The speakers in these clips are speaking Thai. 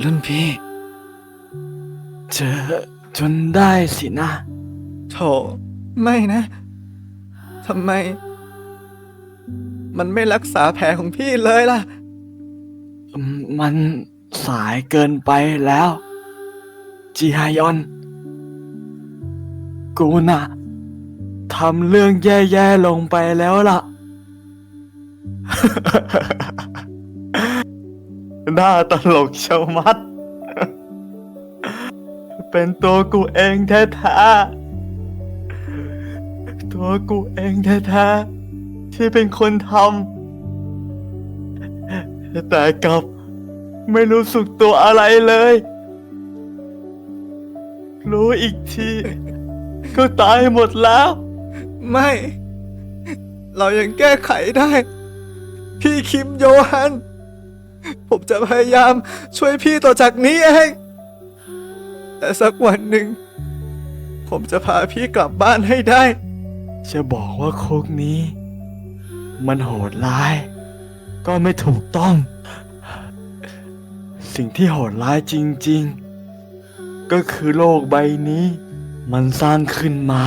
รุ่นพี่ เจอจนได้สินะ โถ ไม่นะ ทำไม มันไม่รักษาแผลของพี่เลยล่ะ มันสายเกินไปแล้ว จีฮายอน กูน่ะทำเรื่องแย่ ๆ ลงไปแล้วล่ะ น่าตลกเชะมัด เป็นตัวกูเองแท้ๆ ตัวกูเองแท้ๆ ที่เป็นคนทำ แต่กลับไม่รู้สึกตัวอะไรเลย รู้อีกที ก็ตายหมดแล้ว ไม่ เรายังแก้ไขได้ พี่คิมโยฮัน ผมจะพยายามช่วยพี่ต่อจากนี้เองแต่สักวันหนึ่ง ผมจะพาพี่กลับบ้านให้ได้ จะบอกว่าคุกนี้ มันโหดร้าย ก็ไม่ถูกต้อง สิ่งที่โหดร้ายจริง ๆ ก็คือโลกใบนี้ มันสร้างขึ้นมา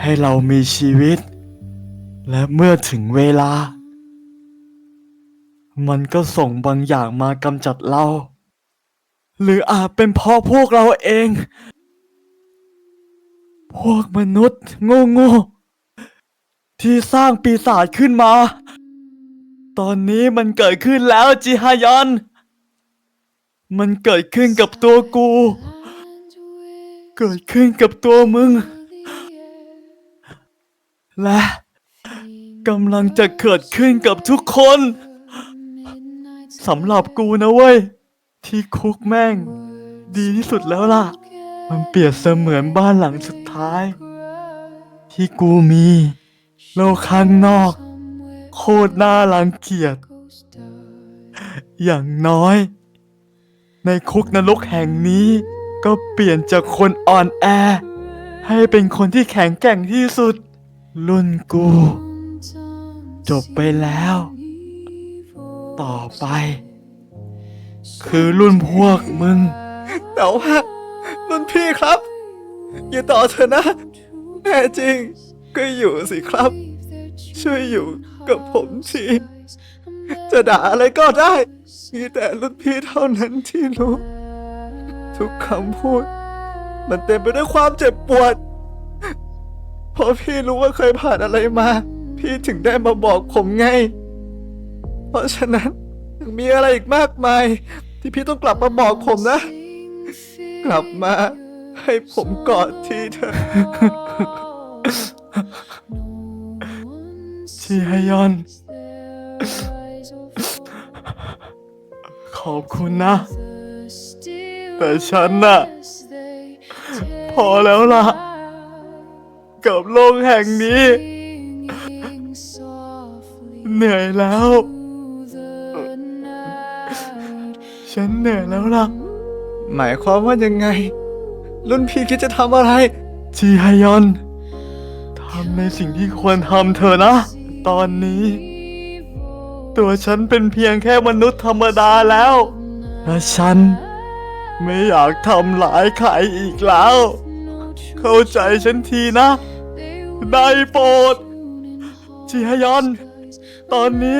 ให้เรามีชีวิต และเมื่อถึงเวลา มันก็ส่งบางอย่างมากำจัดเรา หรืออาจเป็นเพราะพวกเราเอง พวกมนุษย์โง่ๆที่สร้างปีศาจขึ้นมา ตอนนี้มันเกิดขึ้นแล้วจิฮายอน มันเกิดขึ้นกับตัวกู เกิดขึ้นกับตัวมึง และกำลังจะเกิดขึ้นกับทุกคน สำหรับกูนะเว้ย ที่คุกแม่ง ดีที่สุดแล้วล่ะ มันเปรียบเสมือนบ้านหลังสุดท้าย ที่กูมี โลกข้างนอก โคตรน่ารังเกียจอย่างน้อย ในคุกนรกแห่งนี้ ก็เปลี่ยนจากคนอ่อนแอ ให้เป็นคนที่แข็งแกร่งที่สุด รุ่นกู จบไปแล้ว ต่อไป คือรุ่นพวกมึง แต่ว่ารุ่นพี่ครับ อยู่ต่อเถอะนะ แน่จริง ก็อยู่สิครับ ช่วยอยู่กับผมทีจะด่าอะไรก็ได้ มีแต่รุ่นพี่เท่านั้นที่รู้ ทุกคำพูด มันเต็มไปด้วยความเจ็บปวดเพราะพี่รู้ว่าเคยผ่านอะไรมา พี่ถึงได้มาบอกผมไง ราะฉะนั้นยังมีอะไรอีกมากมาย ที่พี่ต้องกลับมาบอกผมนะ กลับมาให้ผมกอดทีเถอชีฮยอน ขอบคุณนะ แต่ฉันน่ะ พอแล้วล่ะ กับโลกแห่งนี้ เหนื่อยแล้ว ฉันเหนื่อยแล้วล่ะ หมายความว่ายังไง รุ่นพี่คิดจะทำอะไร จีฮยอนทำในสิ่งที่ควรทำเถอะนะ ตอนนี้ ตัวฉันเป็นเพียงแค่มนุษย์ธรรมดาแล้วและฉัน ไม่อยากทำหลายใครอีกแล้ว เข้าใจฉันทีนะ ได้โปรดจีฮยอน ตอนนี้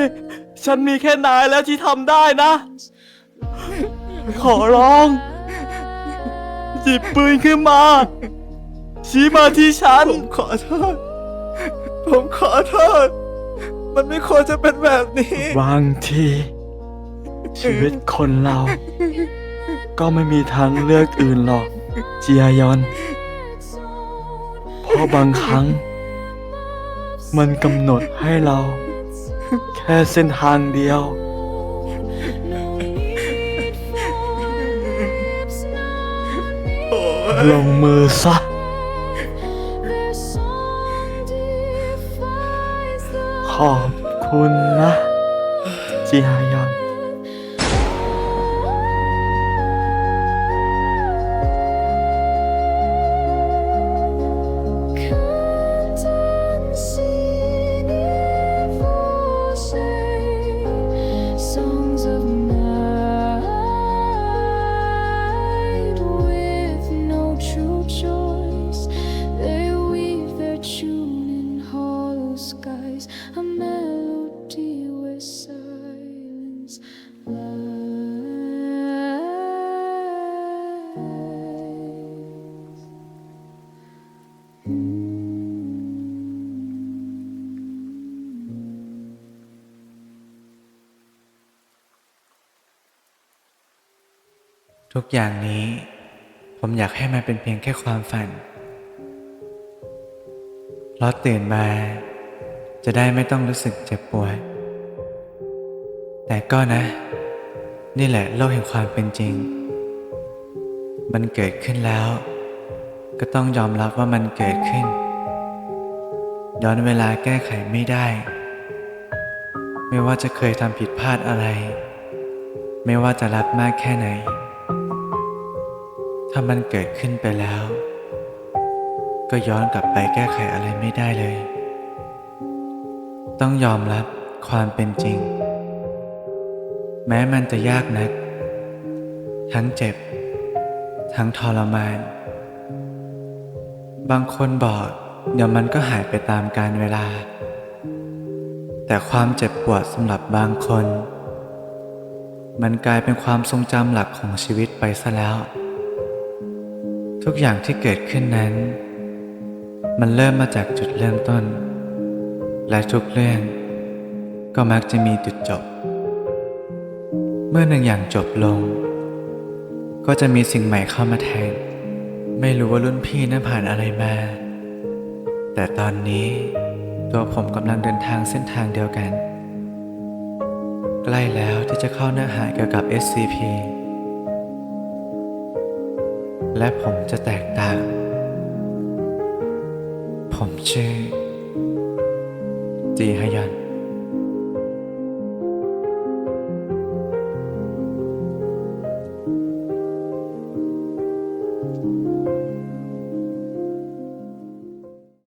ฉันมีแค่นายแล้วที่ทำได้นะ ขอร้อง หยิบปืนขึ้นมา ชี้มาที่ฉัน ผมขอโทษ ผมขอโทษ มันไม่ควรจะเป็นแบบนี้ บางที ชีวิตคนเรา ก็ไม่มีทางเลือกอื่นหรอก เจียยอน เพราะบางครั้ง มันกำหนดให้เรา แค่เส้นทางเดียว ลงมือซะ ขอบคุณนะ จีฮายอน ทุกอย่างนี้ ผมอยากให้มันเป็นเพียงแค่ความฝันเพราะตื่นมา จะได้ไม่ต้องรู้สึกเจ็บปวด แต่ก็นะ นี่แหละโลกแห่งความเป็นจริง มันเกิดขึ้นแล้ว ก็ต้องยอมรับว่ามันเกิดขึ้น ย้อนเวลาแก้ไขไม่ได้ ไม่ว่าจะเคยทำผิดพลาดอะไร ไม่ว่าจะรักมากแค่ไหน ถ้ามันเกิดขึ้นไปแล้ว ก็ย้อนกลับไปแก้ไขอะไรไม่ได้เลย ต้องยอมรับความเป็นจริง แม้มันจะยากนัก ทั้งเจ็บ ทั้งทรมาน บางคนบอกเดี๋ยวมันก็หายไปตามกาลเวลา แต่ความเจ็บปวดสำหรับบางคน มันกลายเป็นความทรงจำหลักของชีวิตไปซะแล้ว ทุกอย่างที่เกิดขึ้นนั้น มันเริ่มมาจากจุดเริ่มต้น และทุกเรื่องก็มักจะมีจุดจบ เมื่อหนึ่งอย่างจบลง ก็จะมีสิ่งใหม่เข้ามาแทน ไม่รู้ว่ารุ่นพี่นั้นผ่านอะไรมา แต่ตอนนี้ตัวผมกำลังเดินทางเส้นทางเดียวกัน ใกล้แล้วที่จะเข้าเนื้อหาเกี่ยวกับ SCP และผมจะแตกต่าง ผมชื่อ จีฮยัน